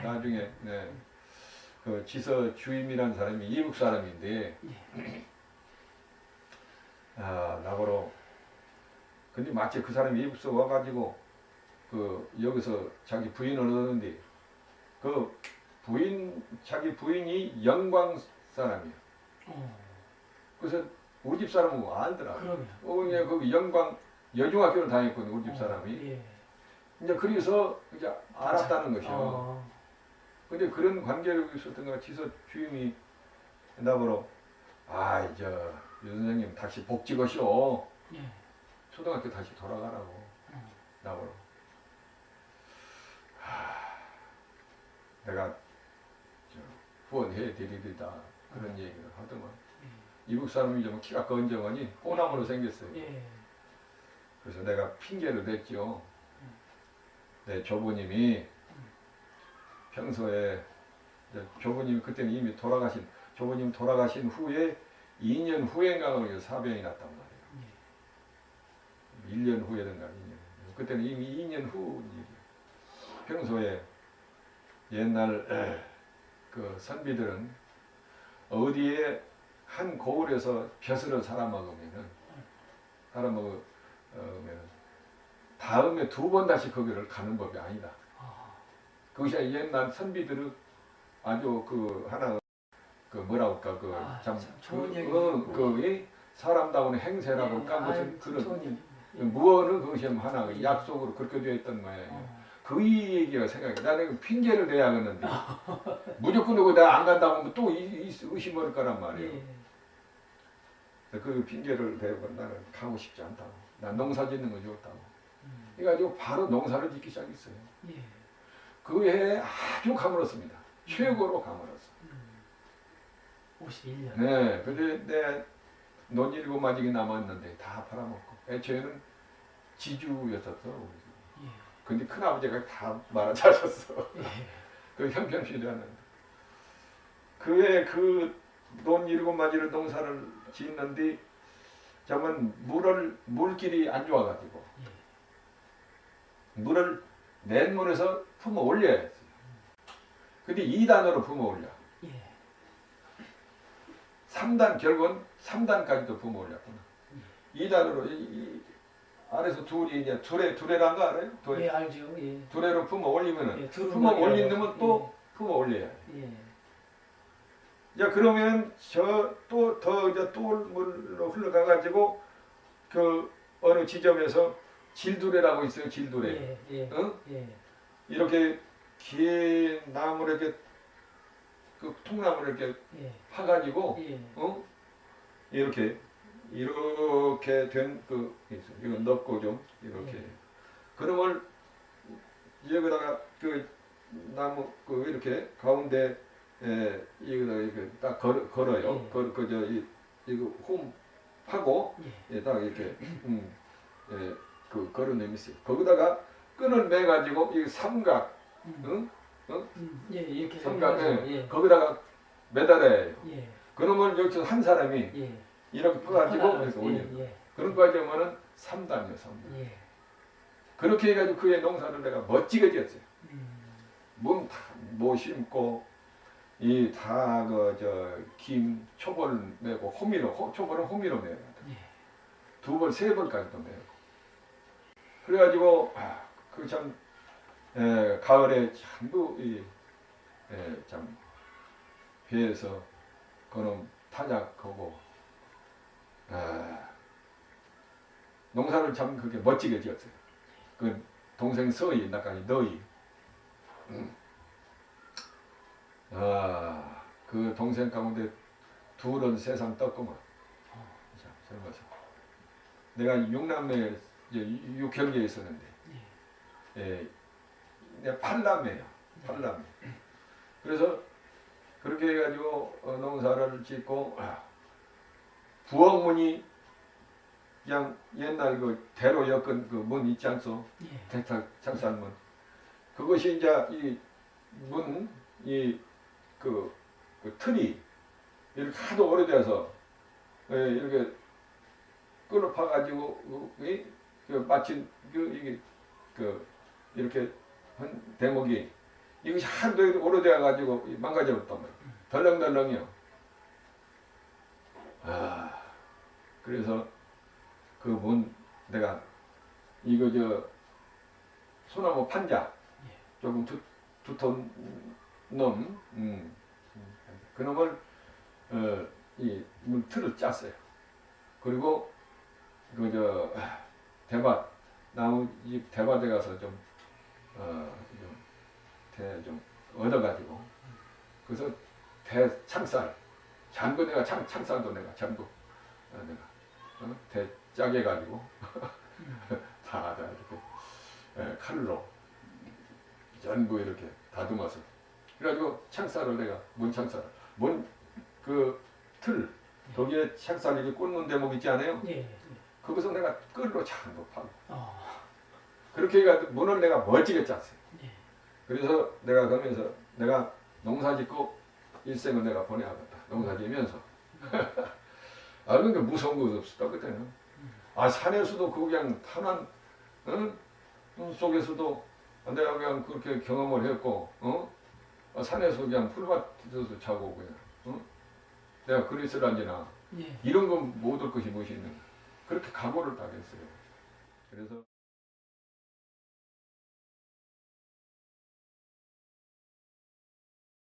아이고. 나중에 네. 그 지서 주임이라는 사람이 이북 사람인데 예. 아 나보러 근데 마치 그 사람이 이북서 와가지고 그 여기서 자기 부인을 얻었는데 그 부인 자기 부인이 영광 사람이야. 어, 그래서 우리 집 사람은 알더라. 그러면. 어, 이제 그 영광 여중학교를 다녔거든 우리 집 사람이. 예. 이제 그래서 이제 알았다는 것이요. 어, 근데 그런 관계를 있었던 거 지서 주임이 나보러 아 이제 유 선생님 다시 복직하시오. 예. 초등학교 다시 돌아가라고 음. 나보러. 하, 내가 저 후원해 드리리다 그런 얘기를 하더만 이북 사람이 좀 키가 건정하니 호남으로 생겼어요. 예. 그래서 내가 핑계를 댔죠. 내 조부님이 평소에 이제 조부님이 그때는 이미 돌아가신 조부님 돌아가신 후에 2년 후엔가 그 사병이 났단 말이에요. 1년 후에든가 2년. 그때는 이미 2년 후. 평소에 옛날 에, 그 선비들은 어디에 한 고을에서 벼슬을 살아먹으면은 살아먹으면 다음에 두 번 다시 거기를 가는 법이 아니다. 아, 그것이 옛날 선비들은 아주 그 하나 그 뭐라고 할까 아, 그참 참 좋은 그, 얘기. 어, 그이 사람다운 행세라고 할까 예, 무슨 아유, 그런 얘기. 예. 무언은 그것이 하나 그 예. 약속으로 그렇게 되어 있던 모양이에요. 어, 그 얘기가 생각이 나는 핑계를 내야겠는데 무조건 누구 내가 안 간다고 하면 또 의심할 거란 말이에요. 예. 그 핑계를 대고 나는 가고 싶지 않다고. 난 농사 짓는 거 좋다고. 음, 그래가지고 바로 농사를 짓기 시작했어요. 예. 그 해에 아주 가물었습니다. 최고로 가물었어. 음. 51년. 네, 근데 내 논일곱 마지기 남았는데 다 팔아먹고. 애초에는 지주였었어. 우리 집. 예. 근데 큰 아버지가 다 말아차셨어. 예. 그 형편필요하는. 그해 그논 일곱 마지를 농사를 짓는데 정말 물을 물길이 안 좋아가지고 물을 맨물에서 품어 올려야 했어요. 근데 2단으로 품어 올려. 예. 3단 결국은 3단까지도 품어 올렸구나. 2단으로 이, 이 아래서 둘이 이제 두레 두레란 거 알아요? 두레 예, 알죠. 예. 두레로 품어 올리면은 예, 품어. 올리면 또 품어 올려야 해. 예. 야 그러면 저 또 더 이제 또 물로 흘러가 가지고 그 어느 지점에서 질두레라고 있어요. 질두레. 예. 예. 응? 예. 이렇게 긴 나무를 이렇게 그 통나무를 이렇게 예. 파가지고 예. 어 이렇게 이렇게 된그 이거 넣고 좀 이렇게 예. 그러면 여기다가 그 나무 그 이렇게 가운데 에 이거 이렇게 딱 걸, 걸어요. 예. 걸 그저 이 이거 홈 하고 예. 예, 딱 이렇게 음, 예, 그 걸어내면 있어요. 거기다가 끈을 매 가지고 이 삼각 음. 응? 음. 예, 이렇게 삼각 해가지고, 예. 예. 거기다가 매달아야 해요. 예. 그러면 여기서 한 사람이 예. 이렇게 퍼가지고 하나, 이렇게 예, 예. 그런까지 하면은 3단이요, 3단. 예. 그렇게 해가지고 그의 농사를 내가 멋지게 지었어요. 음. 문다뭐 심고 이 다 그 저 김 초벌 메고 호미로 호, 초벌은 호미로 메요. 예. 두 벌, 세 벌까지도 메고. 그래가지고 아, 그참 가을에 전부 이참 배에서 그놈 타작하고 아, 농사를 참 그렇게 멋지게 지었어요. 그 동생 서희, 나까지 너희. 음. 아, 그 동생 가운데 둘은 세상 떴구만. 자, 젊어서. 내가 육남매 이제 육형제에 있었는데, 예, 내가 팔남매야. 팔남매. 그래서 그렇게 해가지고 어, 농사를 짓고 아, 부엌문이 그냥 옛날 그 대로 엮은 그 문 있지 않소? 예. 대탁 창살문. 그것이 이제 이 문, 이 그, 그 틀이 이렇게 하도 오래돼서 예, 이렇게 끈을 파가지고 그, 이, 그 마침 그 이게 그 이렇게 한 대목이 이것이 하도 오래돼 가지고 망가져버렸단 말이야. 덜렁덜렁이요. 아 그래서 그뭔 내가 이거 저 소나무 판자 조금 두, 두터운 놈, 음, 그 놈을 어, 이 물틀을 짰어요. 그리고 그저 대밭 나무 잎 대밭에 가서 좀 어, 좀, 대, 좀 얻어가지고 그래서 대 창살 잔도 내가 창, 창살도 내가 전부 어, 내가 어? 대 짜게 가지고 다, 다 이렇게 에, 칼로 전부 이렇게 다듬어서 그래가지고 창살을 내가 문창살 문그틀 거기에 창살 이렇게 꽂는 대목 있지 않아요? 예. 예. 거기서 내가 끌로 파고 어. 그렇게 해가지고 문을 내가 멋지게 짰어요. 예. 그래서 내가 그러면서 내가 농사 짓고 일생을 내가 보내야겠다. 농사 지면서. 아, 그러니까 무서운 거 없었다, 그때는. 아, 산에서도 그 그냥 탄한, 응? 응, 속에서도 내가 그냥 그렇게 경험을 했고, 어? 아, 산에서 그냥 풀밭에서도 자고 그냥, 어? 내가 그리스를 앉으나 예. 이런 건 못 올 것이 무엇이 있는 그렇게 각오를 다 했어요. 그래서